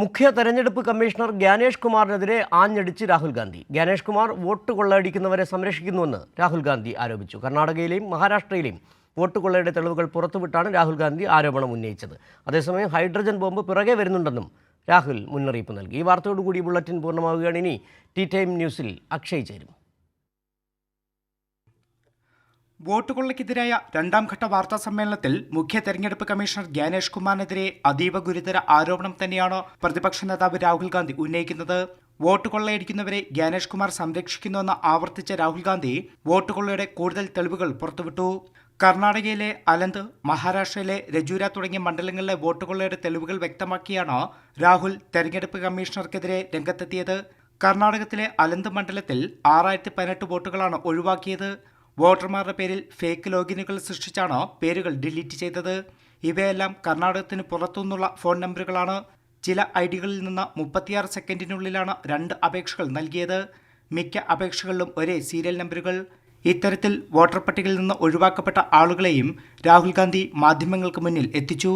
മുഖ്യ തെരഞ്ഞെടുപ്പ് കമ്മീഷണർ ഗ്യാനേഷ് കുമാറിനെതിരെ ആഞ്ഞടിച്ച് രാഹുൽ ഗാന്ധി. ഗ്യാനേഷ് കുമാർ വോട്ട് കൊള്ളയടിക്കുന്നവരെ സംരക്ഷിക്കുന്നുവെന്ന് രാഹുൽ ഗാന്ധി ആരോപിച്ചു. കർണാടകയിലെയും മഹാരാഷ്ട്രയിലെയും വോട്ട് കൊള്ളയുടെ തെളിവുകൾ പുറത്തുവിട്ടാണ് രാഹുൽ ഗാന്ധി ആരോപണം ഉന്നയിച്ചത്. അതേസമയം ഹൈഡ്രജൻ ബോംബ് പിറകെ വരുന്നുണ്ടെന്നും രാഹുൽ മുന്നറിയിപ്പ് നൽകി. ഈ വാർത്തയോടുകൂടി ബുള്ളറ്റിൻ പൂർണമാവുകയാണ്. ഇനി ടി ടൈം ന്യൂസിൽ അക്ഷയ് ചേരും. വോട്ട് കൊള്ളയ്ക്കെതിരായ ഘട്ട വാർത്താ സമ്മേളനത്തിൽ മുഖ്യ തെരഞ്ഞെടുപ്പ് കമ്മീഷണർ ഗ്യാനേഷ് കുമാറിനെതിരെ അതീവ ഗുരുതര ആരോപണം തന്നെയാണ് പ്രതിപക്ഷ നേതാവ് രാഹുൽ ഗാന്ധി ഉന്നയിക്കുന്നത്. വോട്ട് കൊള്ളയടിക്കുന്നവരെ ഗ്യാനേഷ് കുമാർ സംരക്ഷിക്കുന്നുവെന്ന് ആവർത്തിച്ച രാഹുൽ ഗാന്ധി വോട്ട് കൊള്ളയുടെ കൂടുതൽ തെളിവുകൾ പുറത്തുവിട്ടു. കർണാടകയിലെ അലന്ത് മഹാരാഷ്ട്രയിലെ രജൂര തുടങ്ങിയ മണ്ഡലങ്ങളിലെ വോട്ട് കൊള്ളയുടെ തെളിവുകൾ വ്യക്തമാക്കിയാണ് രാഹുൽ തെരഞ്ഞെടുപ്പ് കമ്മീഷണർക്കെതിരെ രംഗത്തെത്തിയത്. കർണാടകത്തിലെ അലന്ത് മണ്ഡലത്തിൽ ആറായിരത്തി പതിനെട്ട് വോട്ടുകളാണ് ഒഴിവാക്കിയത്. വോട്ടർമാരുടെ പേരിൽ ഫേക്ക് ലോഗിനുകൾ സൃഷ്ടിച്ചാണ് പേരുകൾ ഡിലീറ്റ് ചെയ്തത്. ഇവയെല്ലാം കർണാടകത്തിന് പുറത്തുനിന്നുള്ള ഫോൺ നമ്പറുകളാണ് ചില ഐ ഡികളിൽ നിന്ന് മുപ്പത്തിയാറ് സെക്കൻഡിനുള്ളിലാണ് രണ്ട് അപേക്ഷകൾ നൽകിയത്. മിക്ക അപേക്ഷകളിലും ഒരേ സീരിയൽ നമ്പറുകൾ ഇത്തരത്തിൽ വോട്ടർ പട്ടികയിൽ നിന്ന് ഒഴിവാക്കപ്പെട്ട ആളുകളെയും രാഹുൽ ഗാന്ധി മാധ്യമങ്ങൾക്ക് മുന്നിൽ എത്തിച്ചു.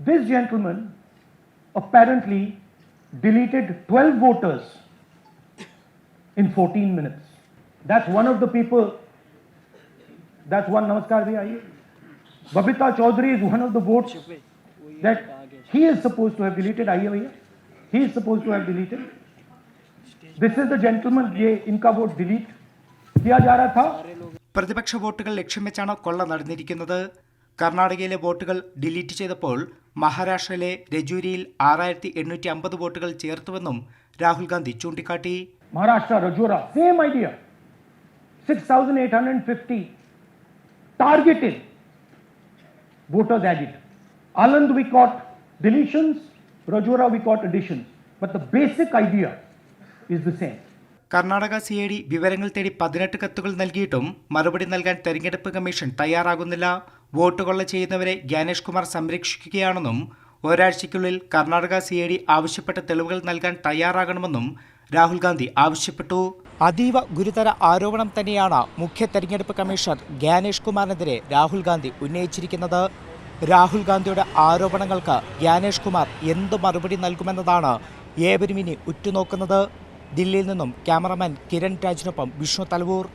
Deleted gentleman apparently deleted 12 voters in 14 minutes. That's one of the people. That's one. Namaskar, bhai, aaiye. Babita Chaudhary is one of the votes that he is supposed to have deleted. Aaiye, bhaiya. He is supposed to have deleted. This is the gentleman. ये इनका vote delete किया जा रहा था പ്രതിപക്ഷ വോട്ടുകൾ ലക്ഷ്യം വെച്ചാണ് കൊള്ള നടന്നിരിക്കുന്നത് കർണാടകയിലെ വോട്ടുകൾ ഡിലീറ്റ് ചെയ്തപ്പോൾ മഹാരാഷ്ട്രയിലെ രജൂരിയിൽ ആറായിരത്തി എണ്ണൂറ്റി അമ്പത് വോട്ടുകൾ ചേർത്തുവെന്നും രാഹുൽ ഗാന്ധി ചൂണ്ടിക്കാട്ടി. Maharashtra Rajura same idea six thousand eight hundred fifty target Bhutto ദാജിറ്റ് Aland we caught deletions Rajura we caught additions but the basic idea is the same Karnataka C I D വിവരങ്ങൾ തേടി പതിനെട്ട് കത്തുകൾ നൽകിയിട്ടും മറുപടി നൽകാൻ തെരഞ്ഞെടുപ്പ് കമ്മീഷൻ തയ്യാറാകുന്നില്ല. വോട്ടുകൊള്ള ചെയ്യുന്നവരെ ജ്ഞാനേഷ് കുമാർ സംരക്ഷിക്കുകയാണെന്നും ഒരാഴ്ചയ്ക്കുള്ളിൽ കർണാടക സി ഐ ഡി ആവശ്യപ്പെട്ട തെളിവുകൾ നൽകാൻ തയ്യാറാകണമെന്നും രാഹുൽ ഗാന്ധി ആവശ്യപ്പെട്ടു. അതീവ ഗുരുതര ആരോപണം തന്നെയാണ് മുഖ്യ തെരഞ്ഞെടുപ്പ് കമ്മീഷണർ ഗ്യാനേഷ് കുമാറിനെതിരെ രാഹുൽ ഗാന്ധി ഉന്നയിച്ചിരിക്കുന്നത്. രാഹുൽ ഗാന്ധിയുടെ ആരോപണങ്ങൾക്ക് ഗ്യാനേഷ് കുമാർ എന്ത് മറുപടി നൽകുമെന്നതാണ് ഏവരും ഇനി ഉറ്റുനോക്കുന്നത്. ദില്ലിയിൽ നിന്നും ക്യാമറമാൻ കിരൺ രാജിനൊപ്പം വിഷ്ണു തലവൂർ.